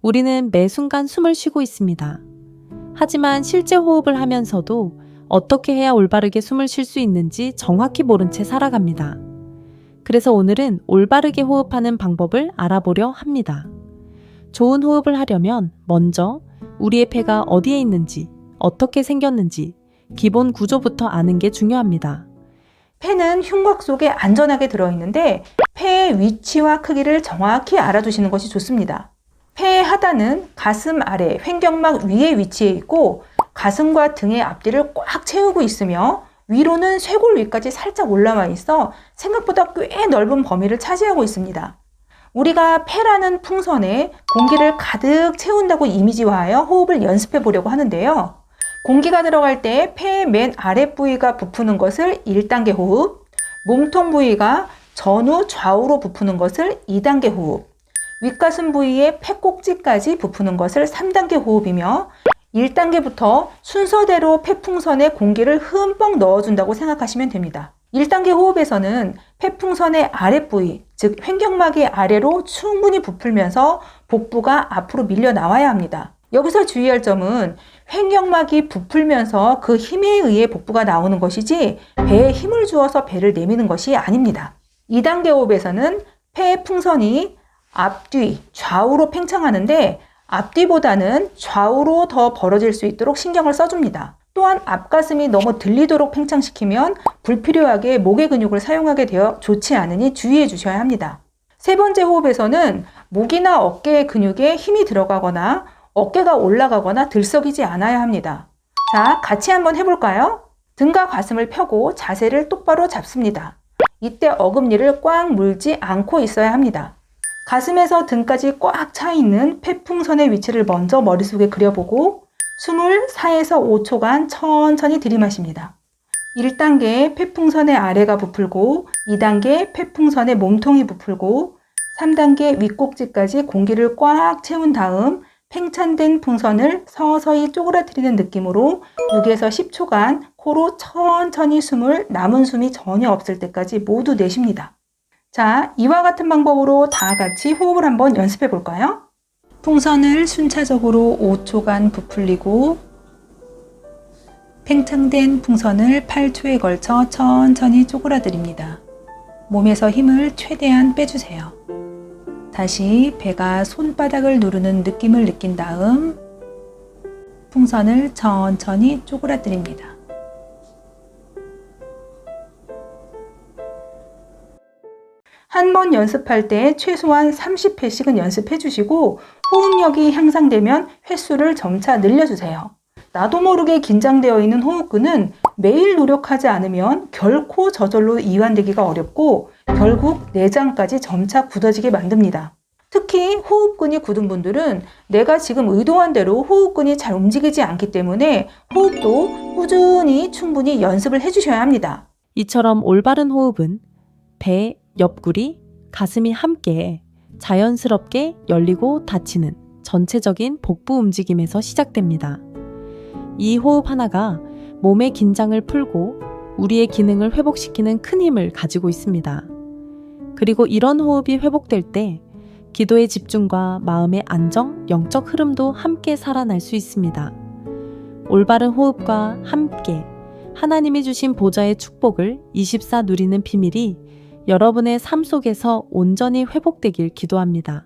우리는 매 순간 숨을 쉬고 있습니다. 하지만 실제 호흡을 하면서도 어떻게 해야 올바르게 숨을 쉴 수 있는지 정확히 모른 채 살아갑니다. 그래서 오늘은 올바르게 호흡하는 방법을 알아보려 합니다. 좋은 호흡을 하려면 먼저 우리의 폐가 어디에 있는지, 어떻게 생겼는지, 기본 구조부터 아는 게 중요합니다. 폐는 흉곽 속에 안전하게 들어있는데 폐의 위치와 크기를 정확히 알아두시는 것이 좋습니다. 폐의 하단은 가슴 아래 횡격막 위에 위치해 있고 가슴과 등의 앞뒤를 꽉 채우고 있으며 위로는 쇄골 위까지 살짝 올라와 있어 생각보다 꽤 넓은 범위를 차지하고 있습니다. 우리가 폐라는 풍선에 공기를 가득 채운다고 이미지화하여 호흡을 연습해 보려고 하는데요. 공기가 들어갈 때 폐의 맨 아랫 부위가 부푸는 것을 1단계 호흡, 몸통 부위가 전후 좌우로 부푸는 것을 2단계 호흡, 윗가슴 부위의 폐꼭지까지 부푸는 것을 3단계 호흡이며 1단계부터 순서대로 폐풍선에 공기를 흠뻑 넣어준다고 생각하시면 됩니다. 1단계 호흡에서는 폐풍선의 아랫부위, 즉 횡격막의 아래로 충분히 부풀면서 복부가 앞으로 밀려 나와야 합니다. 여기서 주의할 점은 횡격막이 부풀면서 그 힘에 의해 복부가 나오는 것이지 배에 힘을 주어서 배를 내미는 것이 아닙니다. 2단계 호흡에서는 폐의 풍선이 앞뒤, 좌우로 팽창하는데 앞뒤보다는 좌우로 더 벌어질 수 있도록 신경을 써줍니다. 또한 앞가슴이 너무 들리도록 팽창시키면 불필요하게 목의 근육을 사용하게 되어 좋지 않으니 주의해 주셔야 합니다. 세 번째 호흡에서는 목이나 어깨의 근육에 힘이 들어가거나 어깨가 올라가거나 들썩이지 않아야 합니다. 자, 같이 한번 해볼까요? 등과 가슴을 펴고 자세를 똑바로 잡습니다. 이때 어금니를 꽉 물지 않고 있어야 합니다. 가슴에서 등까지 꽉 차 있는 폐풍선의 위치를 먼저 머릿속에 그려보고 숨을 4에서 5초간 천천히 들이마십니다. 1단계 폐풍선의 아래가 부풀고 2단계 폐풍선의 몸통이 부풀고 3단계 윗꼭지까지 공기를 꽉 채운 다음 팽창된 풍선을 서서히 쪼그라뜨리는 느낌으로 6에서 10초간 코로 천천히 숨을 남은 숨이 전혀 없을 때까지 모두 내쉽니다. 자, 이와 같은 방법으로 다 같이 호흡을 한번 연습해 볼까요? 풍선을 순차적으로 5초간 부풀리고 팽창된 풍선을 8초에 걸쳐 천천히 쪼그라드립니다. 몸에서 힘을 최대한 빼주세요. 다시 배가 손바닥을 누르는 느낌을 느낀 다음 풍선을 천천히 쪼그라드립니다. 한 번 연습할 때 최소한 30회씩은 연습해 주시고 호흡력이 향상되면 횟수를 점차 늘려주세요. 나도 모르게 긴장되어 있는 호흡근은 매일 노력하지 않으면 결코 저절로 이완되기가 어렵고 결국 내장까지 점차 굳어지게 만듭니다. 특히 호흡근이 굳은 분들은 내가 지금 의도한 대로 호흡근이 잘 움직이지 않기 때문에 호흡도 꾸준히 충분히 연습을 해주셔야 합니다. 이처럼 올바른 호흡은 배, 옆구리, 가슴이 함께 자연스럽게 열리고 닫히는 전체적인 복부 움직임에서 시작됩니다. 이 호흡 하나가 몸의 긴장을 풀고 우리의 기능을 회복시키는 큰 힘을 가지고 있습니다. 그리고 이런 호흡이 회복될 때 기도의 집중과 마음의 안정, 영적 흐름도 함께 살아날 수 있습니다. 올바른 호흡과 함께 하나님이 주신 보좌의 축복을 24 누리는 비밀이 여러분의 삶 속에서 온전히 회복되길 기도합니다.